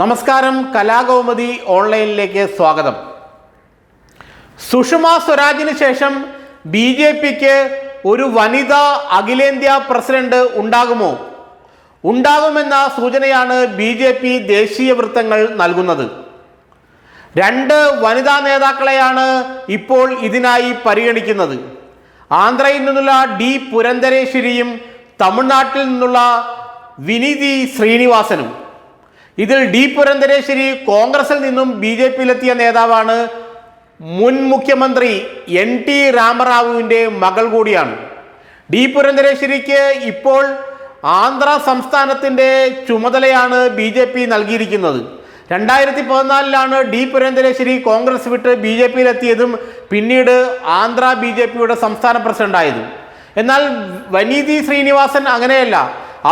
നമസ്കാരം കലാകൗമുദി ഓൺലൈനിലേക്ക് സ്വാഗതം. സുഷമ സ്വരാജിന് ശേഷം ബി ജെ പിക്ക് ഒരു വനിതാ അഖിലേന്ത്യാ പ്രസിഡന്റ് ഉണ്ടാകുമോ? ഉണ്ടാകുമെന്ന സൂചനയാണ് ബി ജെ പി ദേശീയ വൃത്തങ്ങൾ നൽകുന്നത്. രണ്ട് വനിതാ നേതാക്കളെയാണ് ഇപ്പോൾ ഇതിനായി പരിഗണിക്കുന്നത്. ആന്ധ്രയിൽ നിന്നുള്ള ഡി പുരന്തരേശ്വരിയും തമിഴ്നാട്ടിൽ നിന്നുള്ള വിനീതി ശ്രീനിവാസനും. ഇതിൽ ഡി പുരന്തരേശ്വരി കോൺഗ്രസിൽ നിന്നും ബി ജെ പിയിലെത്തിയ നേതാവാണ് മുൻ മുഖ്യമന്ത്രി എൻ ടി രാമറാവുവിന്റെ മകൾ കൂടിയാണ്. ഡി പുരന്തരേശ്വരിക്ക് ഇപ്പോൾ ആന്ധ്ര സംസ്ഥാനത്തിന്റെ ചുമതലയാണ് ബി ജെ പി നൽകിയിരിക്കുന്നത്. രണ്ടായിരത്തി പതിനാലിലാണ് ഡി പുരന്തരേശ്വരി കോൺഗ്രസ് വിട്ട് ബി ജെ പിയിലെത്തിയതും പിന്നീട് ആന്ധ്ര ബി ജെ പിയുടെ സംസ്ഥാന പ്രസിഡന്റായതും. എന്നാൽ വനീതി ശ്രീനിവാസൻ അങ്ങനെയല്ല.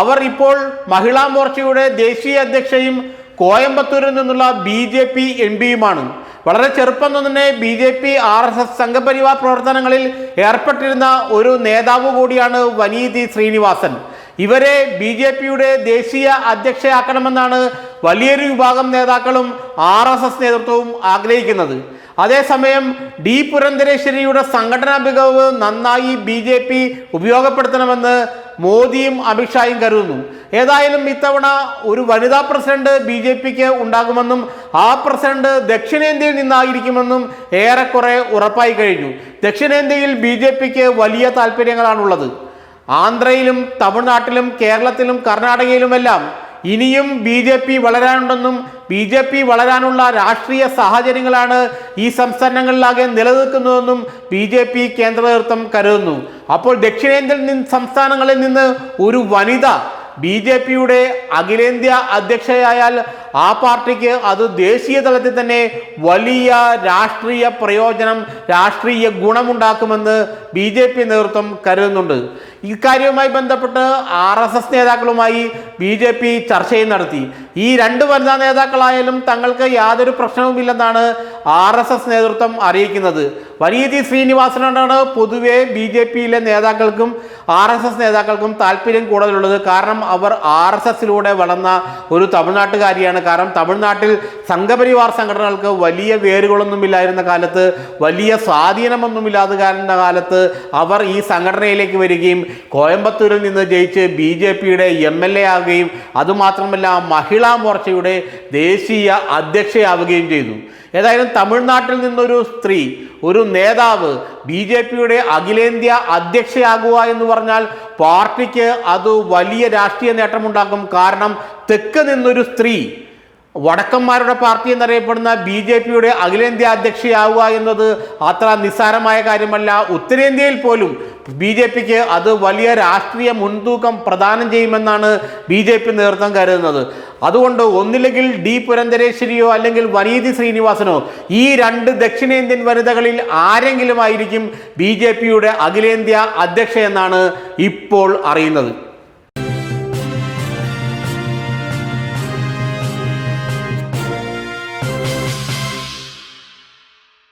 അവർ ഇപ്പോൾ മഹിളാ മോർച്ചയുടെ ദേശീയ അധ്യക്ഷയും കോയമ്പത്തൂരിൽ നിന്നുള്ള ബി ജെ പി എം പിയുമാണ്. വളരെ ചെറുപ്പം തന്നെ B J P R S S Sangh Parivar പ്രവർത്തനങ്ങളിൽ ഏർപ്പെട്ടിരുന്ന ഒരു നേതാവ് കൂടിയാണ് വനീതി ശ്രീനിവാസൻ. ഇവരെ ബി ജെ പിയുടെ ദേശീയ അധ്യക്ഷയാക്കണമെന്നാണ് വലിയൊരു വിഭാഗം നേതാക്കളും ആർ എസ് എസ് നേതൃത്വവും ആഗ്രഹിക്കുന്നത്. അതേസമയം ഡി പുരന്തരേശ്വരിയുടെ സംഘടനാ മികവ് നന്നായി ബി ജെ പി ഉപയോഗപ്പെടുത്തണമെന്ന് മോദിയും അമിത്ഷായും കരുതുന്നു. ഏതായാലും ഇത്തവണ ഒരു വനിതാ പ്രസിഡന്റ് ബി ജെ പിക്ക് ഉണ്ടാകുമെന്നും ആ പ്രസിഡന്റ് ദക്ഷിണേന്ത്യയിൽ നിന്നായിരിക്കുമെന്നും ഏറെക്കുറെ ഉറപ്പായി കഴിഞ്ഞു. ദക്ഷിണേന്ത്യയിൽ ബി ജെ പിക്ക് വലിയ താല്പര്യങ്ങളാണുള്ളത് ആന്ധ്രയിലും തമിഴ്നാട്ടിലും കേരളത്തിലും കർണാടകയിലുമെല്ലാം ഇനിയും ബി ജെ പി വളരാനുണ്ടെന്നും ബി ജെ പി വളരാനുള്ള രാഷ്ട്രീയ സാഹചര്യങ്ങളാണ് ഈ സംസ്ഥാനങ്ങളിലാകെ നിലനിൽക്കുന്നതെന്നും ബി ജെ പി കേന്ദ്ര നേതൃത്വം കരുതുന്നു. അപ്പോൾ ദക്ഷിണേന്ത്യൻ സംസ്ഥാനങ്ങളിൽ നിന്ന് ഒരു വനിത ബി ജെ പിയുടെ അഖിലേന്ത്യാ അധ്യക്ഷയായാൽ ആ പാർട്ടിക്ക് അത് ദേശീയ തലത്തിൽ തന്നെ വലിയ രാഷ്ട്രീയ പ്രയോജനം രാഷ്ട്രീയ ഗുണമുണ്ടാക്കുമെന്ന് ബി ജെ പി നേതൃത്വം കരുതുന്നുണ്ട്. ഇക്കാര്യവുമായി ബന്ധപ്പെട്ട് ആർ എസ് എസ് നേതാക്കളുമായി ബി ജെ പി ചർച്ചയും നടത്തി. ഈ രണ്ട് വനിതാ നേതാക്കളായാലും തങ്ങൾക്ക് യാതൊരു പ്രശ്നവുമില്ലെന്നാണ് ആർ എസ് എസ് നേതൃത്വം അറിയിക്കുന്നത്. വനീതി ശ്രീനിവാസനോടാണ് പൊതുവെ ബി ജെ പിയിലെ നേതാക്കൾക്കും ആർ എസ് എസ് നേതാക്കൾക്കും താല്പര്യം കൂടുതലുള്ളത്. കാരണം അവർ ആർ എസ് എസിലൂടെ വളർന്ന ഒരു തമിഴ്നാട്ടുകാരിയാണ്. കാരണം തമിഴ്നാട്ടിൽ സംഘപരിവാർ സംഘടനകൾക്ക് വലിയ വേരുകളൊന്നുമില്ലായിരുന്ന കാലത്ത് വലിയ സ്വാധീനമൊന്നുമില്ലാതെ കാരണ കാലത്ത് അവർ ഈ സംഘടനയിലേക്ക് വരികയും കോയമ്പത്തൂരിൽ നിന്ന് ജയിച്ച് ബി ജെ പിയുടെ എം എൽ എ ആകുകയും അതുമാത്രമല്ല മഹിളാ മോർച്ചയുടെ ദേശീയ അധ്യക്ഷയാവുകയും ചെയ്തു. ഏതായാലും തമിഴ്നാട്ടിൽ നിന്നൊരു സ്ത്രീ ഒരു നേതാവ് ബി ജെ പിയുടെ അഖിലേന്ത്യാ അധ്യക്ഷയാകുക എന്ന് പറഞ്ഞാൽ പാർട്ടിക്ക് അത് വലിയ രാഷ്ട്രീയ നേട്ടമുണ്ടാക്കും. കാരണം തെക്ക് നിന്നൊരു സ്ത്രീ വടക്കന്മാരുടെ പാർട്ടി എന്നറിയപ്പെടുന്ന ബി ജെ പിയുടെ അഖിലേന്ത്യാ അധ്യക്ഷയാവുക എന്നത് അത്ര നിസ്സാരമായ കാര്യമല്ല. ഉത്തരേന്ത്യയിൽ പോലും ബി ജെ പിക്ക് അത് വലിയ രാഷ്ട്രീയ മുൻതൂക്കം പ്രദാനം ചെയ്യുമെന്നാണ് ബി ജെ പി നേതൃത്വം കരുതുന്നത്. അതുകൊണ്ട് ഒന്നില്ലെങ്കിൽ ഡി പുരന്തരേശ്വരിയോ അല്ലെങ്കിൽ വനീതി ശ്രീനിവാസനോ ഈ രണ്ട് ദക്ഷിണേന്ത്യൻ വനിതകളിൽ ആരെങ്കിലും ആയിരിക്കും ബി ജെ പിയുടെ അഖിലേന്ത്യാ അധ്യക്ഷയെന്നാണ് ഇപ്പോൾ അറിയുന്നത്.